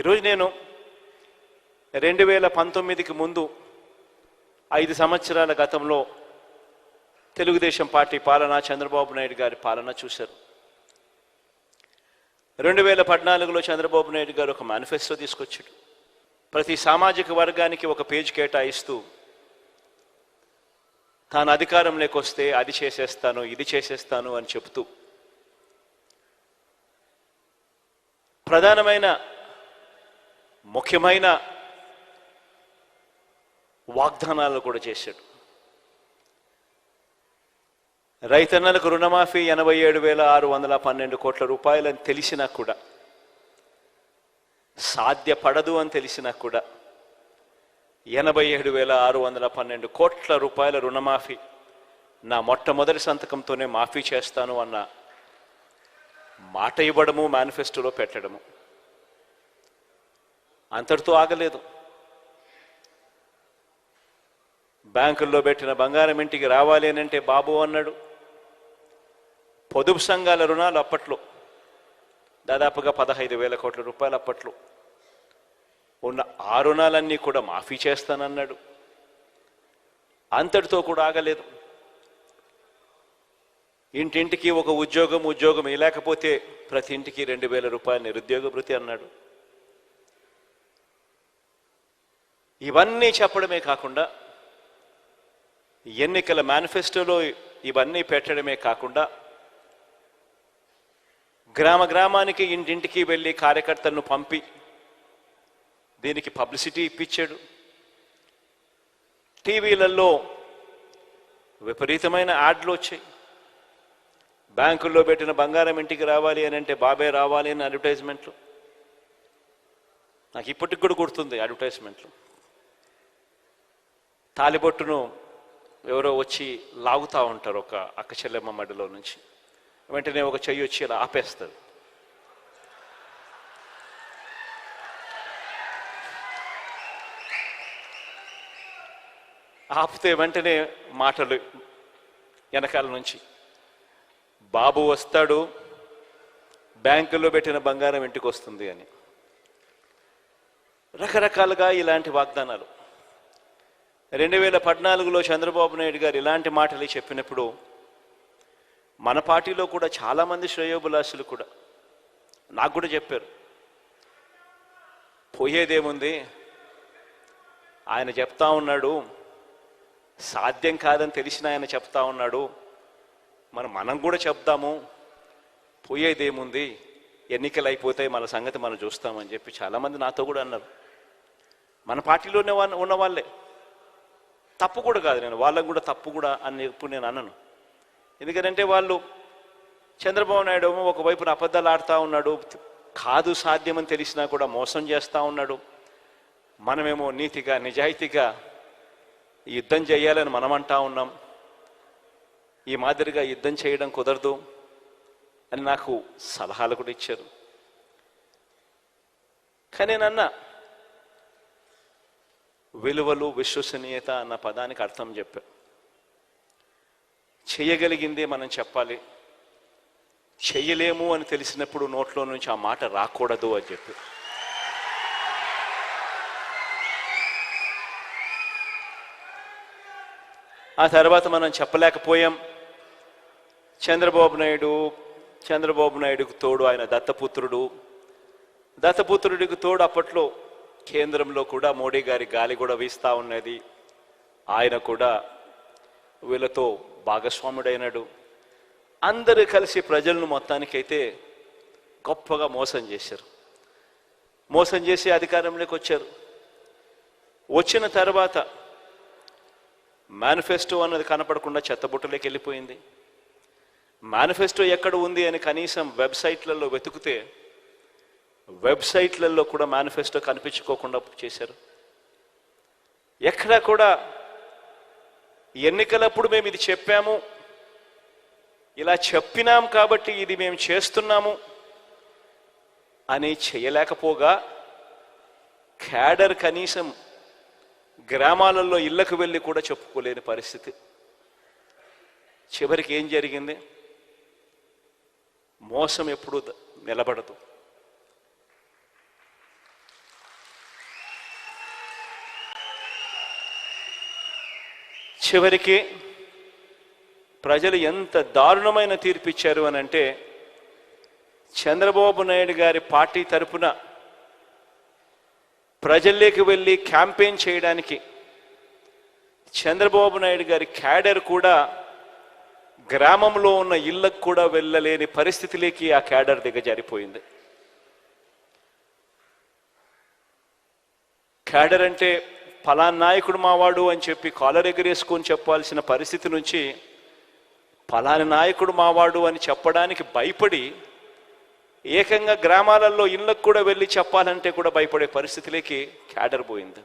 ఈరోజు నేను రెండు వేల పంతొమ్మిదికి ముందు ఐదు సంవత్సరాల గతంలో తెలుగుదేశం పార్టీ పాలన చంద్రబాబు నాయుడు గారి పాలన చూశారు. రెండు వేల పద్నాలుగులో చంద్రబాబు నాయుడు గారు ఒక మేనిఫెస్టో తీసుకొచ్చాడు. ప్రతి సామాజిక వర్గానికి ఒక పేజ్ కేటాయిస్తూ తాను అధికారంలోకి వస్తే అది చేసేస్తాను ఇది చేసేస్తాను అని చెబుతూ ప్రధానమైన ముఖ్యమైన వాగ్దానాలు కూడా చేశాడు. రైతన్నలకు రుణమాఫీ ఎనభై ఏడు వేల ఆరు వందల పన్నెండు కోట్ల రూపాయలని తెలిసినా కూడా సాధ్యపడదు అని తెలిసినా కూడా ఎనభై ఏడు వేల ఆరు వందల పన్నెండు కోట్ల రూపాయల రుణమాఫీ నా మొట్టమొదటి సంతకంతోనే మాఫీ చేస్తాను అన్న మాట ఇవ్వడము మేనిఫెస్టోలో పెట్టడము. అంతటితో ఆగలేదు. బ్యాంకుల్లో పెట్టిన బంగారం ఇంటికి రావాలి అని అంటే బాబు అన్నాడు. పొదుపు సంఘాల రుణాలు అప్పట్లో. దాదాపుగా పదహైదు వేల కోట్ల రూపాయలు అప్పట్లో. ఉన్న ఆ రుణాలన్నీ కూడా మాఫీ చేస్తానన్నాడు. అంతటితో కూడా ఆగలేదు. ఇంటింటికి ఒక ఉద్యోగం ఉద్యోగం లేకపోతే ప్రతి ఇంటికి రెండు వేల రూపాయల నిరుద్యోగ భృతి అన్నాడు. ఇవన్నీ చెప్పడమే కాకుండా ఎన్నికల మేనిఫెస్టోలో ఇవన్నీ పెట్టడమే కాకుండా గ్రామ గ్రామానికి ఇంటింటికి వెళ్ళి కార్యకర్తలను పంపి దీనికి పబ్లిసిటీ ఇప్పించాడు. టీవీలలో విపరీతమైన యాడ్లు వచ్చాయి. బ్యాంకుల్లో పెట్టిన బంగారం ఇంటికి రావాలి అని అంటే బాబే రావాలి అని అడ్వర్టైజ్మెంట్లు. నాకు ఇప్పటికి కూడా గుర్తుంది అడ్వర్టైజ్మెంట్లు. తాలిబొట్టును ఎవరో వచ్చి లాగుతూ ఉంటారు ఒక అక్క చెల్లెమ్మ మడిలో నుంచి. వెంటనే ఒక చెయ్యి వచ్చి ఇలా ఆపేస్తారు ఆపితే వెంటనే మాటలు వెనకాల నుంచి. బాబు వస్తాడు బ్యాంకులో పెట్టిన బంగారం ఇంటికి వస్తుంది అని. రకరకాలుగా ఇలాంటి వాగ్దానాలు. రెండు వేల పద్నాలుగులో చంద్రబాబు నాయుడు గారు ఇలాంటి మాటలు చెప్పినప్పుడు మన పార్టీలో కూడా చాలామంది శ్రేయోభిలాషులు కూడా నాకు కూడా చెప్పారు. పోయేదేముంది? ఆయన చెప్తా ఉన్నాడు. సాధ్యం కాదని తెలిసిన ఆయన చెప్తా ఉన్నాడు. మరి మనం కూడా చెప్దాము. పోయేదేముంది? ఎన్నికలు అయిపోతాయి మన సంగతి మనం చూస్తామని చెప్పి చాలామంది నాతో కూడా అన్నారు. మన పార్టీలోనే ఉన్న వాళ్ళే. తప్పు కూడా కాదు నేను వాళ్ళకు కూడా తప్పు కూడా అని ఎప్పుడు నేను అన్నను ఎందుకంటే వాళ్ళు చంద్రబాబు నాయుడు ఏమో ఒకవైపున అబద్ధాలు ఆడుతూ ఉన్నాడు కాదు సాధ్యమని తెలిసినా కూడా మోసం చేస్తూ ఉన్నాడు. మనమేమో నీతిగా నిజాయితీగా యుద్ధం చేయాలని మనం అంటా ఉన్నాం. ఈ మాదిరిగా యుద్ధం చేయడం కుదరదు అని నాకు సలహాలు కూడా ఇచ్చారు. కానీ నేను అన్నా విలువలు విశ్వసనీయత అన్న పదానికి అర్థం చెప్పా. చేయగలిగిందే మనం చెప్పాలి. చెయ్యలేము అని తెలిసినప్పుడు నోట్లో నుంచి ఆ మాట రాకూడదు అని చెప్పి. ఆ తర్వాత మనం చెప్పలేకపోయాం. చంద్రబాబు నాయుడు చంద్రబాబు నాయుడుకు తోడు ఆయన దత్తపుత్రుడు. దత్తపుత్రుడికి తోడు అప్పట్లో కేంద్రంలో కూడా మోడీ గారి గాలి కూడా వీస్తూ ఉన్నది. ఆయన కూడా వీళ్ళతో భాగస్వాముడైనాడు. అందరూ కలిసి ప్రజలను మొత్తానికైతే గొప్పగా మోసం చేశారు. మోసం చేసి అధికారంలోకి వచ్చారు. వచ్చిన తర్వాత మేనిఫెస్టో అన్నది కనపడకుండా చెత్తబుట్టలోకి వెళ్ళిపోయింది. మేనిఫెస్టో ఎక్కడ ఉంది అని కనీసం వెబ్సైట్లలో వెతికితే వెబ్సైట్లలో కూడా మేనిఫెస్టో కనిపించుకోకుండా చేశారు. ఎక్కడా కూడా ఎన్నికలప్పుడు మేము ఇది చెప్పాము ఇలా చెప్పినాం కాబట్టి ఇది మేము చేస్తున్నాము అని చేయలేకపోగా క్యాడర్ కనీసం గ్రామాలలో ఇళ్ళకు వెళ్ళి కూడా చెప్పుకోలేని పరిస్థితి. చివరికి ఏం జరిగింది? మోసం ఎప్పుడూ నిలబడదు. చివరికి ప్రజలు ఎంత దారుణమైన తీర్పు ఇచ్చారు అని అంటే చంద్రబాబు నాయుడు గారి పార్టీ తరపున ప్రజల్లోకి వెళ్ళి క్యాంపెయిన్ చేయడానికి చంద్రబాబు నాయుడు గారి క్యాడర్ కూడా గ్రామంలో ఉన్న ఇళ్ళకు కూడా వెళ్ళలేని పరిస్థితిలోకి ఆ క్యాడర్ దిగజారిపోయింది. క్యాడర్ అంటే ఫలానా నాయకుడు మావాడు అని చెప్పి కాలర్ ఎగరేసుకొని చెప్పాల్సిన పరిస్థితి నుంచి ఫలాని నాయకుడు మావాడు అని చెప్పడానికి భయపడి ఏకంగా గ్రామాలలో ఇళ్ళకు కూడా వెళ్ళి చెప్పాలంటే కూడా భయపడే పరిస్థితిలోకి క్యాడర్ పోయింది.